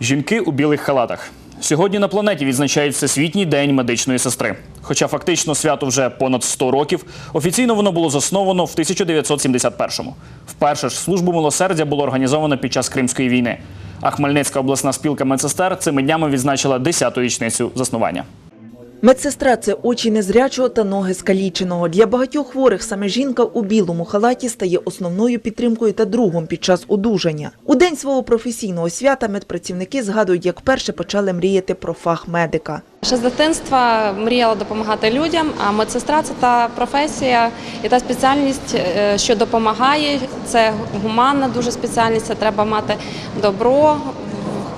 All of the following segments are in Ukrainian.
Жінки у білих халатах. Сьогодні на планеті відзначають Всесвітній день медичної сестри. Хоча фактично свято вже понад 100 років, офіційно воно було засновано в 1971-му. Вперше ж службу милосердя було організовано під час Кримської війни. А Хмельницька обласна спілка медсестер цими днями відзначила 10-ту річницю заснування. Медсестра це очі незрячого та ноги скаліченого. Для багатьох хворих саме жінка у білому халаті стає основною підтримкою та другом під час одужання. У день свого професійного свята медпрацівники згадують, як вперше почали мріяти про фах медика. Ще з дитинства мріяла допомагати людям, а медсестра це та професія і та спеціальність, е, що допомагає. Це гуманна дуже спеціальність, це треба мати добро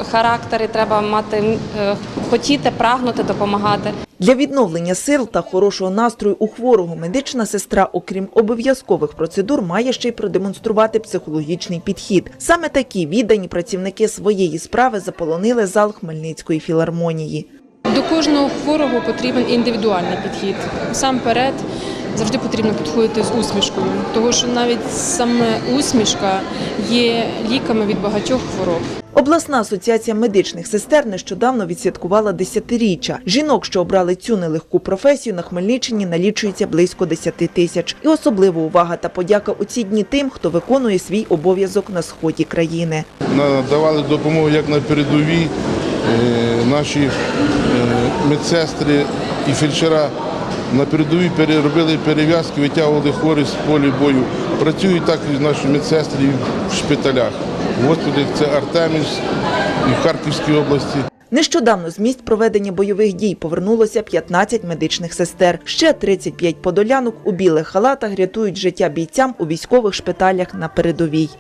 в характері, треба мати е, хотіти, прагнути допомагати. Для відновлення сил та хорошого настрою у хворого медична сестра, окрім обов'язкових процедур, має ще й продемонструвати психологічний підхід. Саме такі віддані працівники своєї справи заполонили зал Хмельницької філармонії. До кожного хворого потрібен індивідуальний підхід. Сам перед завжди потрібно підходити з усмішкою, тому що навіть саме усмішка є ліками від багатьох хвороб. Обласна асоціація медичних сестер нещодавно відсвяткувала десятиріччя. Жінок, що обрали цю нелегку професію, на Хмельниччині налічується близько 10 тисяч. І особлива увага та подяка у ці дні тим, хто виконує свій обов'язок на сході країни. надавали допомогу як на передовій. Е, Наші е, медсестри і фельдшера на передовій переробили перев'язки, витягували хворих з полі бою. Працюють так і наші медсестри в шпиталях. Госпіталях це Артемівськ і в Харківській області. Нещодавно з місць проведення бойових дій повернулося 15 медичних сестер. Ще 35 подолянок у білих халатах рятують життя бійцям у військових шпиталях на передовій.